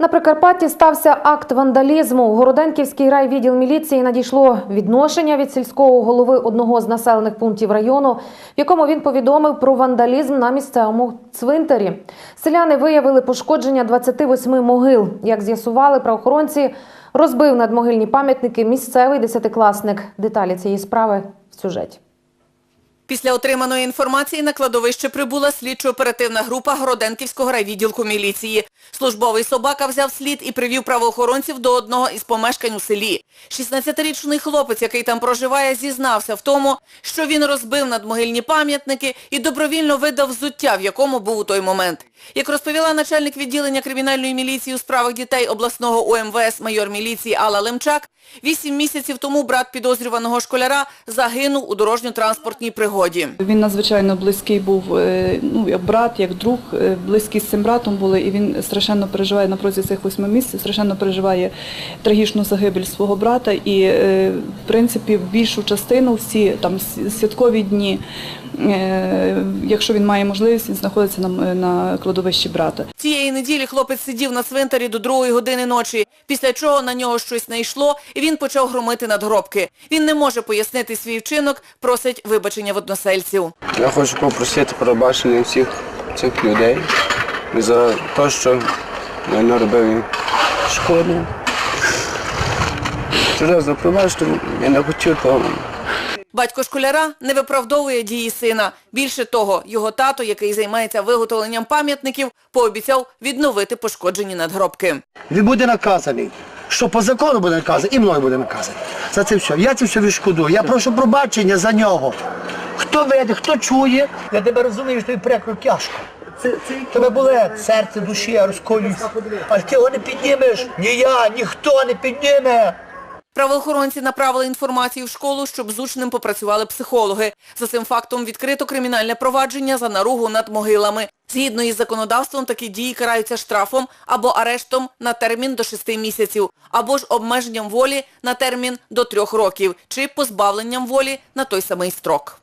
На Прикарпатті стався акт вандалізму. У Городенківський райвідділ міліції надійшло відношення від сільського голови одного з населених пунктів району, в якому він повідомив про вандалізм на місцевому цвинтарі. Селяни виявили пошкодження 28 могил. Як з'ясували правоохоронці, розбив надмогильні пам'ятники місцевий десятикласник. Деталі цієї справи в сюжеті. Після отриманої інформації на кладовище прибула слідчо-оперативна група Городенківського райвідділку міліції. Службовий собака взяв слід і привів правоохоронців до одного із помешкань у селі. 16-річний хлопець, який там проживає, зізнався в тому, що він розбив надмогильні пам'ятники і добровільно видав взуття, в якому був у той момент. Як розповіла начальник відділення кримінальної міліції у справах дітей обласного УМВС майор міліції Алла Лемчак, вісім місяців тому брат підозрюваного школяра загинув у дорожньо-транспортній пригоді. Він надзвичайно близький був, е, ну як брат, як друг, е, близькі з цим братом були, і він страшенно переживає на протязі цих восьми місяців, страшенно переживає трагічну загибель свого брата. І е, в принципі більшу частину всі там святкові дні, якщо він має можливість, він знаходиться на, на кладовищі брата. Цієї неділі хлопець сидів на цвинтарі до другої години ночі, після чого на нього щось найшло, і він почав громити надгробки. Він не може пояснити свій вчинок, просить вибачення в односельців. Я хочу попросити пробачення всіх цих людей за те, що я наробив їм шкоду. Серйозно, пробачте, я не хотів того. Батько школяра не виправдовує дії сина. Більше того, його тато, який займається виготовленням пам'ятників, пообіцяв відновити пошкоджені надгробки. Він буде наказаний. Що по закону буде наказаний, і мною буде наказаний. За це все. Я це все відшкодую. Я прошу пробачення за нього. Хто веде, хто чує, я тебе розумію, що тобі прикро тяжко. Тебе боле серце, душі, розколюється. А ти його не піднімеш. Ні я, ніхто не підніме. Правоохоронці направили інформацію в школу, щоб з учнем попрацювали психологи. За цим фактом відкрито кримінальне провадження за наругу над могилами. Згідно із законодавством, такі дії караються штрафом або арештом на термін до 6 місяців, або ж обмеженням волі на термін до 3 років, чи позбавленням волі на той самий строк.